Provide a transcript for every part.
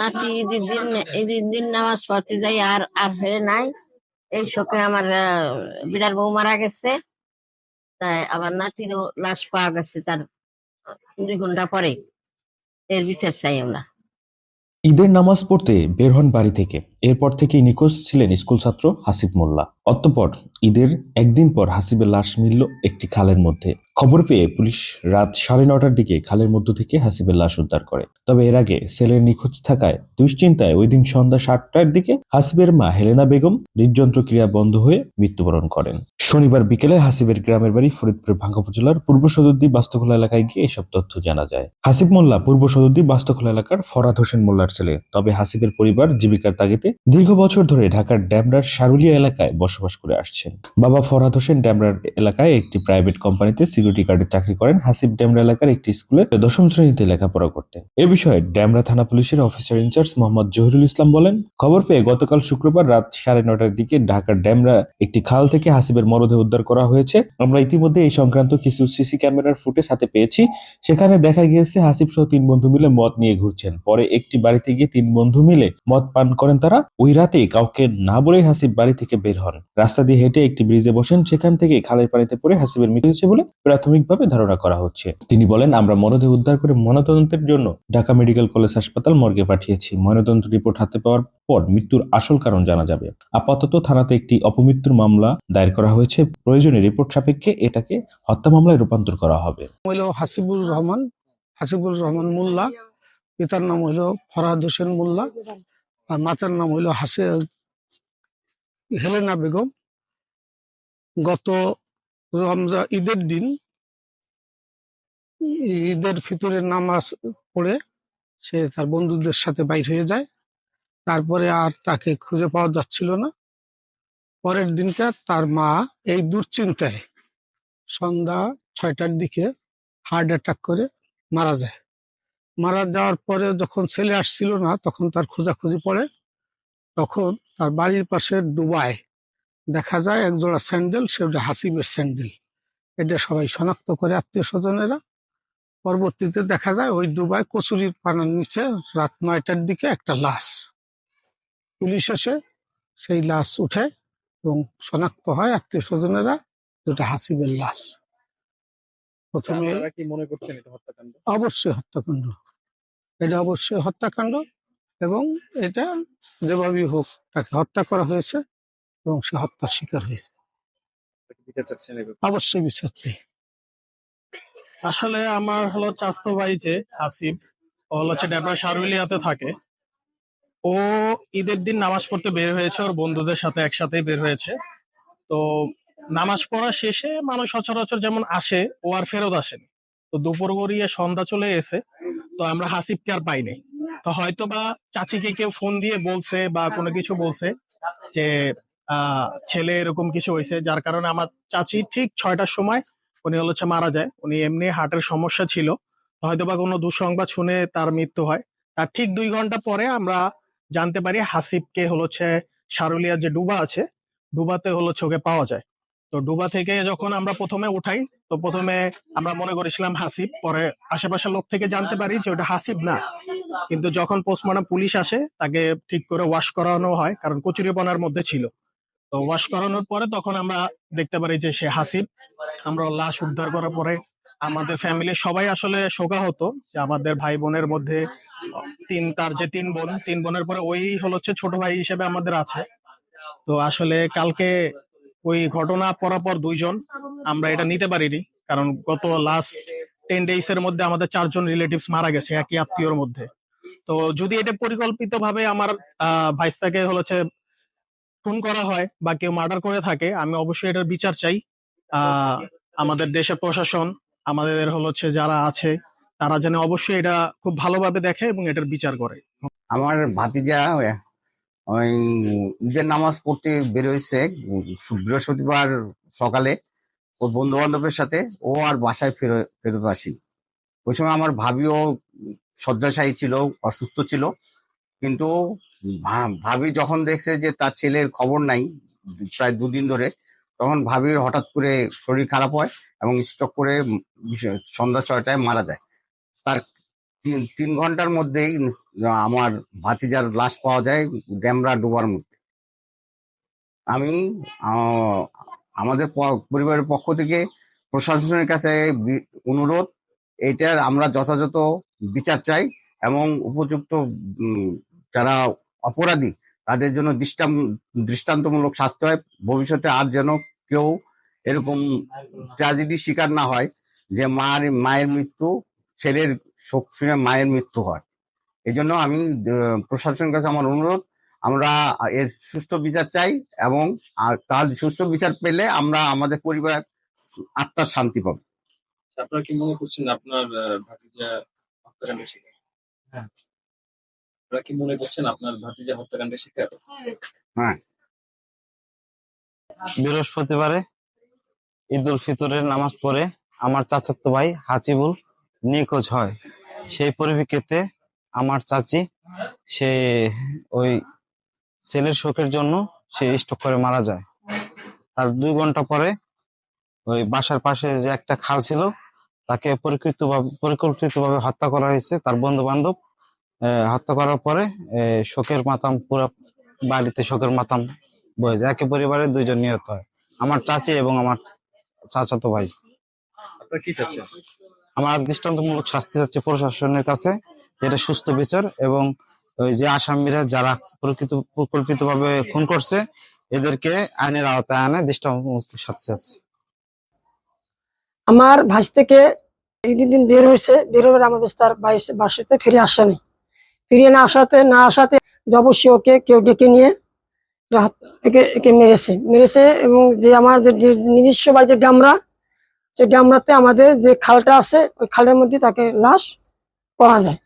নাতি ঈদের দিন ঈদের দিন নামাজ পড়তে যাই আর আর ফেরে নাই। এই শোকে আমার বিড়াল বউ মারা গেছে। তাই আমার নাতিরও লাশ পাওয়া গেছে তার দুই ঘণ্টা পরে এর বিচার চাই আমরা। ঈদের নামাজ পড়তে বের হন বাড়ি থেকে। এরপর থেকেই নিখোঁজ ছিলেন স্কুল ছাত্র হাসিব মোল্লা। অতঃপর ঈদের একদিন পর হাসিবের লাশ মিলল একটি খালের মধ্যে। খবর পেয়ে পুলিশ রাত সাড়ে নটার দিকে খালের মধ্য থেকে হাসিবের লাশ উদ্ধার করে। তবে এর আগে ছেলের নিখোঁজ থাকায় দুশ্চিন্তায় ওই দিন সন্ধ্যা সাতটার দিকে হাসিবের মা হেলেনা বেগম হৃদযন্ত্র ক্রিয়া বন্ধ হয়ে মৃত্যুবরণ করেন। শনিবার বিকেলে হাসিবের গ্রামের বাড়ি ফরিদপুর ভাঙ্গা উপজেলার পূর্ব সদরদ্বীপ বাস্তখোলা এলাকায় গিয়ে এসব তথ্য জানা যায়। হাসিব মোল্লা পূর্ব সদরদ্বীপ বাস্তখোলা এলাকার ফরাদ হোসেন মোল্লার ছেলে। তবে হাসিবের পরিবার জীবিকার তাগিদে দীর্ঘ বছর ধরে ঢাকার ড্যামরার সারুলিয়া এলাকায় বসবাস করে আসছেন। বাবা ফরহাদ হোসেন ড্যামরার এলাকায় একটি প্রাইভেট কোম্পানিতে সিকিউরিটি গার্ডের চাকরি করেন। হাসিব ড্যামরা এলাকার একটি স্কুলে দশম শ্রেণীতে লেখাপড়া করতেন। এ বিষয়ে ড্যামরা থানা পুলিশের অফিসার ইনচার্জ মোহাম্মদ জহিরুল ইসলাম বলেন, খবর পেয়ে গতকাল শুক্রবার রাত সাড়ে নটার দিকে ঢাকার ড্যামরা একটি খাল থেকে হাসিবের মরদেহ উদ্ধার করা হয়েছে। আমরা ইতিমধ্যে এই সংক্রান্ত কিছু সিসি ক্যামেরার ফুটেজ হাতে পেয়েছি। সেখানে দেখা গিয়েছে হাসিব সহ তিন বন্ধু মিলে মদ নিয়ে ঘুরছেন। পরে একটি বাড়িতে গিয়ে তিন বন্ধু মিলে মদ পান করেন তারা। ওই রাতে কাউকে না বলেই হাসিব বাড়ি থেকে বের হন। রাস্তা দিয়ে হেঁটে একটি ব্রিজে বসেন, সেখান থেকে খালের পানিতে পড়ে হাসিবের মৃত্যু হয়েছে বলে প্রাথমিকভাবে ধারণা করা হচ্ছে। তিনি বলেন, আমরা মরদেহ উদ্ধার করে ময়নাতদন্তের জন্য ঢাকা মেডিকেল কলেজ হাসপাতাল মর্গে পাঠিয়েছি। ময়নাতদন্ত রিপোর্ট হাতে পাওয়ার পর মৃত্যুর আসল কারণ জানা যাবে। আপাতত থানাতে একটি অপমৃত্যুর মামলা দায়ের করা হয়েছে। প্রয়োজনে রিপোর্ট সাপেক্ষে এটাকে হত্যা মামলায় রূপান্তর করা হবে। হাসিবুর রহমান হাসিবুর রহমান মোল্লা। পিতার নাম হইল ফরহাদ হোসেন মোল্লা। আর মাতার নাম হইল হাসে হেলেনা বেগম। গত রমজা ঈদের দিন ঈদের ফিতরের নামাজ পড়ে সে তার বন্ধুদের সাথে বাইর হয়ে যায়। তারপরে আর তাকে খুঁজে পাওয়া যাচ্ছিল না। পরের দিনটা তার মা এই দুশ্চিন্তায় সন্ধ্যা ছয়টার দিকে হার্ট অ্যাটাক করে মারা যায়। মারা যাওয়ার পরে যখন ছেলে আসছিল না, তখন তার খোঁজাখুঁজি পড়ে। তখন তার বাড়ির পাশে ডুবায়। দেখা যায় একজোড়া স্যান্ডেল সেটা হাসিবের স্যান্ডেল। এটা সবাই শনাক্ত করে আত্মীয় স্বজনেরা। পরবর্তীতে দেখা যায় ওই ডুবায় কচুরির পানার নিচে রাত নয়টার দিকে একটা লাশ। পুলিশ এসে সেই লাশ উঠে এবং শনাক্ত হয় আত্মীয় স্বজনেরা যেটা হাসিবের লাশ। প্রথমে কি মনে করছেন এটা হত্যাকাণ্ড? অবশ্যই হত্যাকাণ্ড। এটা অবশ্যই হত্যাকাণ্ড এবং এটা যেভাবেই হোক তাকে হত্যা করা হয়েছে এবং সে হত্যার শিকার হয়েছে। বিচার? অবশ্যই বিশ্বাস চাই। আসলে আমার হলো চাস্তো ভাই যে আসিফ ও হলো হচ্ছে ডেবরা শারুলিয়াতে থাকে। ও ঈদের দিন নামাজ পড়তে বের হয়েছে ওর বন্ধুদের সাথে একসাথে বের হয়েছে। তো নামাজ পড়া শেষে মানুষ সচরাচর যেমন আসে, ও আর ফেরত আসেনি। তো দুপুর গড়িয়ে সন্ধ্যা চলে এসে, তো আমরা হাসিবকে আর পাইনি তো হয়তো বা চাচিকে কেউ ফোন দিয়ে বলছে বা কোনো কিছু বলছে যে ছেলে এরকম কিছু হয়েছে, যার কারণে আমার চাচি ঠিক ছয়টার সময় উনি হচ্ছে মারা যায়। উনি এমনি হার্টের সমস্যা ছিল। হয়তো বা কোনো দুঃসংবাদ শুনে তার মৃত্যু হয়। তার ঠিক দুই ঘণ্টা পরে আমরা জানতে পারি হাসিবকে হলো হচ্ছে সারুলিয়ার যে ডুবা আছে, ডুবাতে হলো চোখে পাওয়া যায়। তো ডুবা থেকে যখন আমরা প্রথমে উঠাই, তো প্রথমে আমরা মনে করেছিলাম হাসিব। পরে আশেপাশের লোক থেকে জানতে পারি যে ওটা হাসিব না। কিন্তু যখন পোস্টমর্টম পুলিশ আসে, তাকে ঠিক করে ওয়াশ করানো হয়, কারণ কচুরিপনার মধ্যে ছিল। তো ওয়াশ করানোর পরে তখন আমরা দেখতে পারি যে সে হাসিব। আমরা লাশ উদ্ধার করার পরে আমাদের ফ্যামিলির সবাই আসলে শোকা হতো যে আমাদের ভাই বোনের মধ্যে, তিন, তার যে তিন বোন, তিন বোনের পরে ওই হলো হচ্ছে ছোট ভাই হিসেবে আমাদের আছে। তো আসলে কালকে ওই ঘটনা পরাপর দুইজন আমরা এটা নিতে পারিনি, কারণ গত লাস্ট টেন ডেইস এর মধ্যে আমাদের চারজন রিলেটিভস মারা গেছে, একই আত্মীয়র মধ্যে। তো যদি এটা পরিকল্পিত ভাবে আমার ভাইস্তাকে হচ্ছে খুন করা হয় বা কেউ মার্ডার করে থাকে, আমি অবশ্যই এটার বিচার চাই। আমাদের দেশের প্রশাসন, আমাদের হলো হচ্ছে যারা আছে, তারা যেন অবশ্যই এটা খুব ভালোভাবে দেখে এবং এটার বিচার করে। আমার ভাতিজা ওই ঈদের নামাজ পড়তে বেরোয়েছে বৃহস্পতিবার সকালে ওর বন্ধু বান্ধবের সাথে। ও আর বাসায় ফেরত ফেরত আসি ওই সময় আমার ভাবিও শয্যাশায়ী ছিল, অসুস্থ ছিল। কিন্তু ভাবি যখন দেখছে যে তার ছেলের খবর নাই, প্রায় দুদিন ধরে, তখন ভাবির হঠাৎ করে শরীর খারাপ হয় এবং স্ট্রোক করে সন্ধ্যা ছয়টায় মারা যায়। তার তিন তিন ঘণ্টার মধ্যেই আমার ভাতিজার লাশ পাওয়া যায় ড্যামরা ডোবার মধ্যে। আমি আমাদের পরিবারের পক্ষ থেকে প্রশাসনের কাছে অনুরোধ এইটার আমরা যথাযথ বিচার চাই এবং উপযুক্ত যারা অপরাধী, তাদের জন্য দৃষ্টাম, দৃষ্টান্তমূলক শাস্তি হয়। ভবিষ্যতে আর যেন কেউ এরকম ট্র্যাজেডি শিকার না হয় যে মার, মায়ের মৃত্যু, ছেলের শোক শুনে মায়ের মৃত্যু হয়। এই জন্য আমি প্রশাসনের কাছে আমার অনুরোধ আমরা এর সুষ্ঠু বিচার চাই এবং আর তার সুষ্ঠু বিচার পেলে আমরা আমাদের পরিবার আত্মার শান্তি পাবো। আপনারা কি মনে করছেন আপনার ভাতিজা হত্যাকাণ্ডের শিকার? হ্যাঁ। আপনারা কি মনে করছেন আপনার ভাতিজা হত্যাকাণ্ডের শিকার? বৃহস্পতিবারে ঈদ উল ফিতরের নামাজ পড়ে আমার চাচাতো ভাই হাসিবুল নিখোঁজ হয়। সেই পরিপ্রেক্ষিতে আমার চাচি, সে ওই ছেলের শোকের জন্য সে স্ট্রোক করে মারা যায়। তার দুই ঘণ্টা পরে ওই বাসার পাশে যে একটা খাল ছিল, তাকে পরিকল্পিতভাবে পরিকল্পিতভাবে হত্যা করা হয়েছে। তার বন্ধু বান্ধব হত্যা করার পরে শোকের মাতাম পুরো বাড়িতে শোকের মাতাম বয়ে যায়। একই পরিবারে দুইজন নিহত হয়। আমার চাচি এবং আমার চাচাতো ভাই। কি আমার দৃষ্টান্তমূলক শাস্তি হচ্ছে প্রশাসনের কাছে, যেটা সুস্থ বিচার এবং ওই যে আসামিরা যারা প্রকৃত পরিকল্পিতভাবে খুন করছে, এদেরকে আইনের আওতায় আনে, দৃষ্টান্তমূলক শাস্তি চাচ্ছে আমার ভাইস থেকে ঈদের দিন বের হয়েছে, বের হয়ে আমার বাইশ- বাসাতে ফিরে আসেনি ফিরে না আসাতে না আসাতে অবশ্যই ওকে কেউ ডেকে নিয়ে একে একে মেরেছে। মেরেছে এবং যে আমাদের যে নিজস্ব বাড়ি যে ডামরা সেই ডামরাতে আমাদের যে খালটা আছে, ওই খালের মধ্যে তাকে লাশ পাওয়া যায়।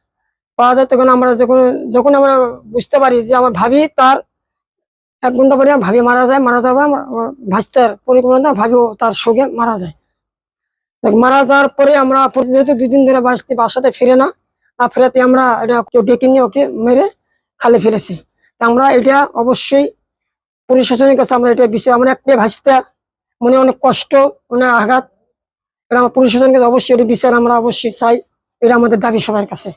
পাওয়া যায় তখন আমরা যখন যখন আমরা বুঝতে পারি যে আমার ভাবি তার এক ঘণ্টা পরে ভাবি মারা যায়, মারা যাওয়ার পর আমার ভাস্তার পরিকল্পনা ভাবিও তার শোকে মারা যায়। মারা যাওয়ার পরে আমরা যেহেতু দুই দিন ধরে বাসতে বাসাতে ফিরে না না ফেরাতে আমরা এটা কেউ ডেকে নিয়ে ওকে মেরে খালে ফেলেছি। আমরা এটা অবশ্যই প্রশাসনের কাছে আমরা এটা বিষয় আমরা একটা ভাসতে মনে অনেক কষ্ট মনে আঘাত এটা আমার প্রশাসনকে অবশ্যই এটা বিচার আমরা অবশ্যই চাই। এটা আমাদের দাবি সবার কাছে।